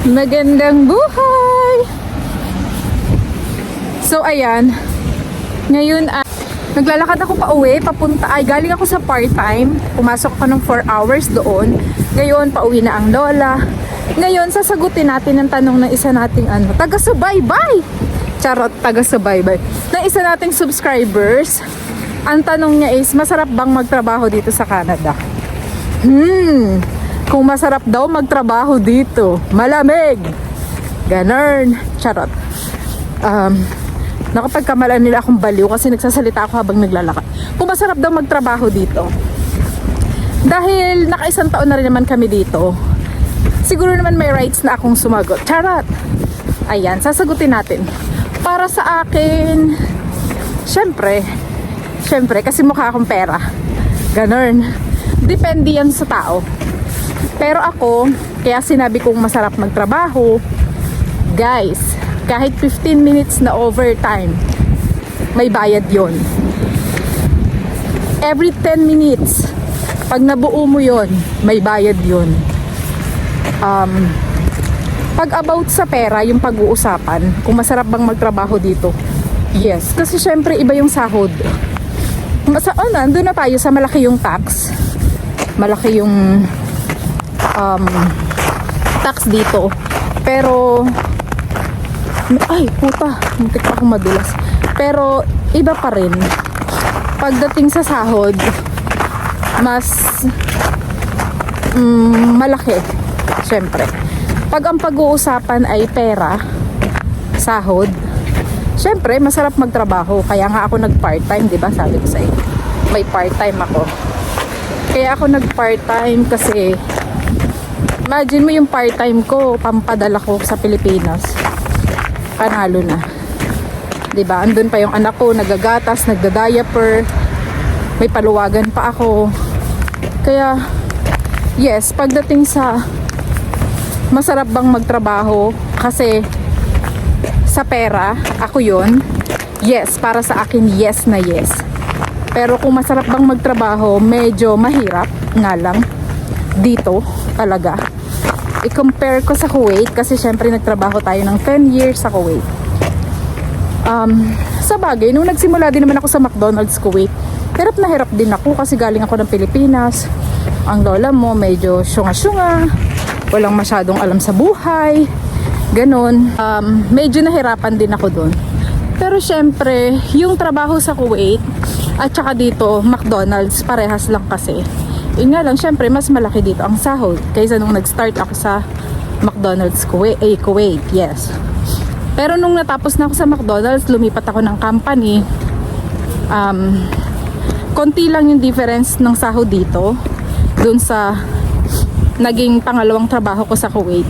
Magandang buhay! So, ayan. Ngayon, ah, naglalakad ako pa uwi, papunta, ay galing ako sa part-time. Pumasok ako ng 4 hours doon. Ngayon, pauwi na ang lola. Ngayon, sasagutin natin ang tanong ng isa nating ano, taga-subaybay! Charot, taga-subaybay. Ng isa nating subscribers. Ang tanong niya is, masarap bang magtrabaho dito sa Canada? Hmm, kung masarap daw magtrabaho dito, malamig. Ganern. Charot. Um, nakapagkamalan nila akong baliw kasi nagsasalita ako habang naglalakad. Kung masarap daw magtrabaho dito. Dahil nakaisang taon na rin naman kami dito, siguro naman may rights na akong sumagot. Charot. Ayan, sasagutin natin. Para sa akin, syempre, syempre, kasi mukha akong pera. Ganun. Depende yan sa tao. Pero ako, kaya sinabi kong masarap magtrabaho, guys, kahit 15 minutes na overtime, may bayad yon. Every 10 minutes, pag nabuo mo yon, may bayad yon. Um, pag about sa pera, yung pag-uusapan, kung masarap bang magtrabaho dito, yes. Kasi syempre, iba yung sahod. Sa, oh, nandun na tayo sa malaki yung tax. Malaki yung um, tax dito. Pero, ay, puta, muntik pa akong madulas. Pero, iba pa rin. Pagdating sa sahod, mas mm, malaki. Siyempre. Pag ang pag-uusapan ay pera, sahod, siyempre, masarap magtrabaho. Kaya nga ako nag-part-time, di ba? Sabi ko sa iyo. May part-time ako. Kaya ako nag-part-time kasi Imagine mo yung part-time ko, pampadala ko sa Pilipinas. Panalo na. 'Di ba? Andun pa yung anak ko, nagagatas, nagda-diaper. May paluwagan pa ako. Kaya yes, pagdating sa masarap bang magtrabaho kasi sa pera, ako 'yon. Yes, para sa akin yes na yes. Pero kung masarap bang magtrabaho, medyo mahirap nga lang dito talaga i-compare ko sa Kuwait kasi syempre nagtrabaho tayo ng 10 years sa Kuwait. Um, sa bagay, nung nagsimula din naman ako sa McDonald's Kuwait, hirap na hirap din ako kasi galing ako ng Pilipinas. Ang lola mo medyo syunga-syunga, walang masyadong alam sa buhay, ganun. Um, medyo nahirapan din ako doon. Pero syempre, yung trabaho sa Kuwait at saka dito, McDonald's, parehas lang kasi. Yun nga lang, syempre, mas malaki dito ang sahod kaysa nung nag-start ako sa McDonald's Kuwait, eh, Kuwait, yes. Pero nung natapos na ako sa McDonald's, lumipat ako ng company. Um, konti lang yung difference ng sahod dito dun sa naging pangalawang trabaho ko sa Kuwait.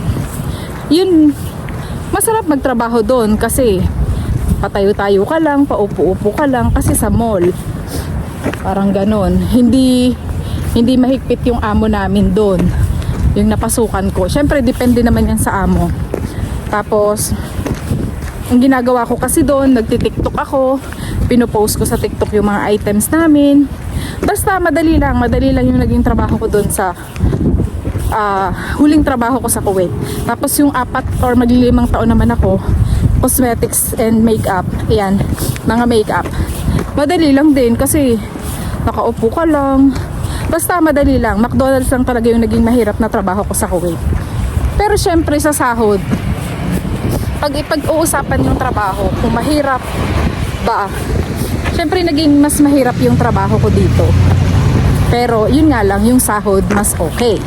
Yun, masarap magtrabaho doon kasi patayo-tayo ka lang, paupo-upo ka lang kasi sa mall. Parang ganon. Hindi hindi mahigpit yung amo namin doon. Yung napasukan ko. Syempre, depende naman yan sa amo. Tapos, ang ginagawa ko kasi doon, nagtitiktok ako, pinopost ko sa TikTok yung mga items namin. Basta madali lang, madali lang yung naging trabaho ko doon sa ah, huling trabaho ko sa Kuwait. Tapos yung apat or maglilimang taon naman ako, cosmetics and makeup. Ayan, mga makeup. Madali lang din kasi nakaupo ka lang. Basta madali lang. McDonald's lang talaga yung naging mahirap na trabaho ko sa Kuwait. Pero syempre sa sahod, pag ipag-uusapan yung trabaho, kung mahirap ba, syempre naging mas mahirap yung trabaho ko dito. Pero yun nga lang, yung sahod mas okay.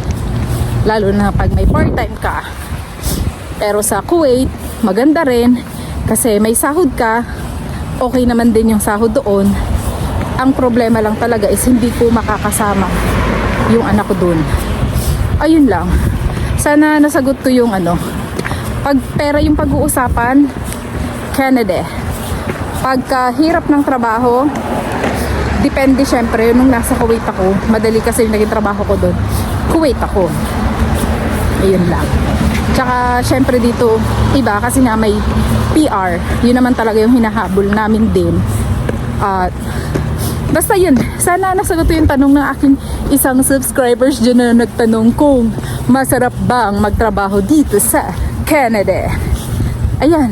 Lalo na pag may part-time ka. Pero sa Kuwait, maganda rin kasi may sahod ka, okay naman din yung sahod doon. Ang problema lang talaga is hindi ko makakasama yung anak ko doon. Ayun lang. Sana nasagot ko yung ano. Pag pera yung pag-uusapan, Canada. Pagka hirap ng trabaho, depende syempre nung nasa Kuwait ako. Madali kasi yung naging trabaho ko doon. Kuwait ako. Ayun lang. Tsaka syempre dito, iba kasi nga may PR. Yun naman talaga yung hinahabol namin din. At Basta yun, sana nasagot yung tanong ng aking isang subscribers dyan na nagtanong kung masarap bang magtrabaho dito sa Kennedy. Ayan.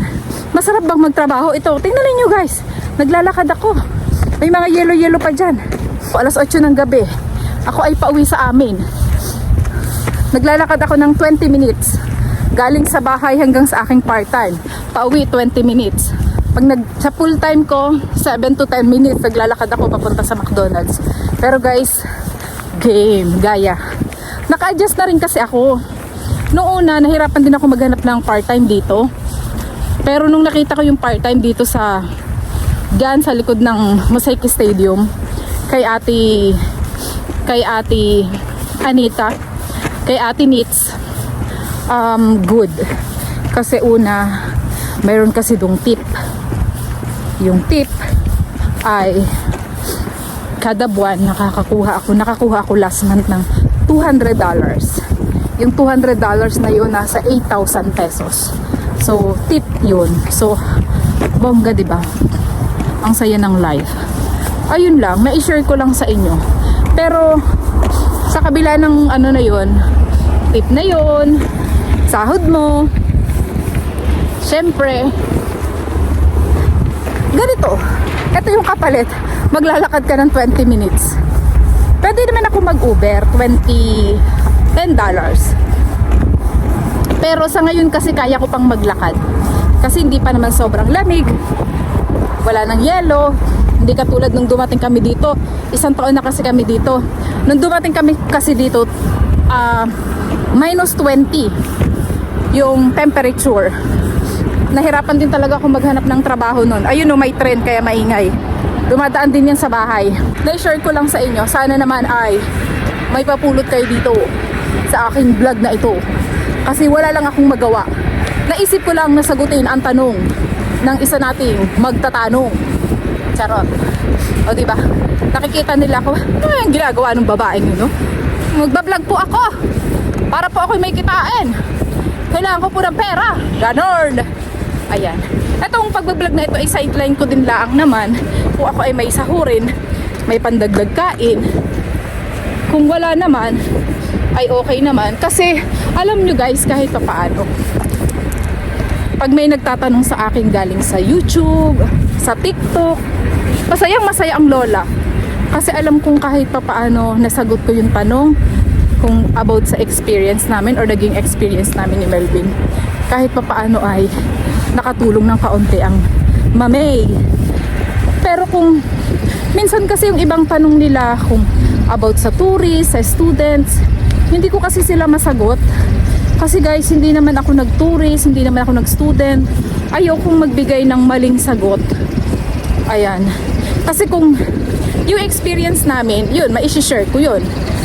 Masarap bang magtrabaho ito? Tingnan ninyo guys. Naglalakad ako. May mga yellow-yellow pa dyan. Alas 8 ng gabi. Ako ay pauwi sa amin. Naglalakad ako ng 20 minutes. Galing sa bahay hanggang sa aking part-time. Pauwi 20 minutes. Pag nag, sa full-time ko, 7 to 10 minutes, naglalakad ako papunta sa McDonald's. Pero guys, game, gaya. Naka-adjust na rin kasi ako. Noong una, nahirapan din ako maghanap ng part-time dito. Pero nung nakita ko yung part-time dito sa dyan sa likod ng Mosaic Stadium kay ate kay ate Anita kay ate Nits um, good kasi una mayroon kasi dong tip yung tip ay kada buwan nakakakuha ako nakakuha ako last month ng 200 dollars. Yung 200 dollars na yun nasa 8,000 pesos. So tip yun. So bongga di ba? Ang saya ng life. Ayun lang na-share ko lang sa inyo. Pero sa kabila ng ano na yun tip na yun sahod mo syempre ganito. Ito yung kapalit. Maglalakad ka ng 20 minutes. Pwede naman ako mag uber 20 10 dollars. Pero sa ngayon kasi kaya ko pang maglakad. Kasi hindi pa naman sobrang lamig. Wala nang yelo. Hindi katulad nung dumating kami dito. Isang taon na kasi kami dito. Nung dumating kami kasi dito ah, minus 20 yung temperature nahirapan din talaga ako maghanap ng trabaho nun. Ayun no may trend kaya maingay. Dumadaan din yan sa bahay. Na-share ko lang sa inyo sana naman ay may papulot kayo dito sa aking vlog na ito. Kasi wala lang akong magawa. Naisip ko lang na sagutin ang tanong ng isa nating magtatanong. Charot. O diba nakikita nila ako ano yung ginagawa ng babaeng yun no? Magbablog po ako para po ako may kitain. Kailangan ko po ng pera. Ganon ayan etong pagbablog na ito ay sideline ko din lang naman kung ako ay may sahurin may pandagdag kain kung wala naman ay okay naman kasi alam nyo guys kahit pa paano pag may nagtatanong sa akin galing sa YouTube, sa TikTok, masayang masaya ang lola. Kasi alam kong kahit pa paano nasagot ko yung tanong kung about sa experience namin or naging experience namin ni Melvin. Kahit pa paano ay nakatulong ng kaunti ang mamay. Pero kung minsan kasi yung ibang tanong nila kung about sa tourists, sa students, hindi ko kasi sila masagot. Kasi guys, hindi naman ako nag-tourist, hindi naman ako nag-student. Ayaw kong magbigay ng maling sagot. Ayan. Kasi kung yung experience namin, yun, ma-share ko yun.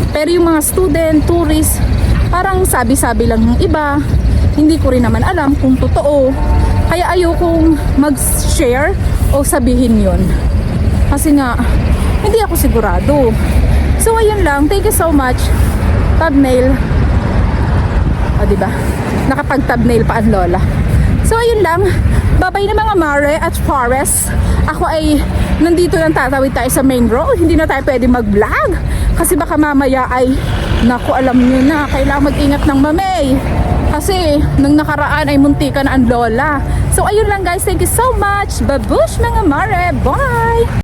Pero yung mga student, tourist, parang sabi-sabi lang ng iba. Hindi ko rin naman alam kung totoo. Kaya ayaw kong mag-share o sabihin yun. Kasi nga, hindi ako sigurado. So, ayun lang. Thank you so much. Thumbnail. O, di ba? Nakapag-thumbnail pa ang lola. So, ayun lang. Babay na mga Mare at Forest. Ako ay nandito lang tatawid tayo sa main road. Hindi na tayo pwede mag-vlog. Kasi baka mamaya ay, naku, alam nyo na, kailangan mag-ingat ng mamay. Kasi, nung nakaraan ay muntika na ang lola. So, ayun lang guys. Thank you so much. Babush mga Mare. Bye!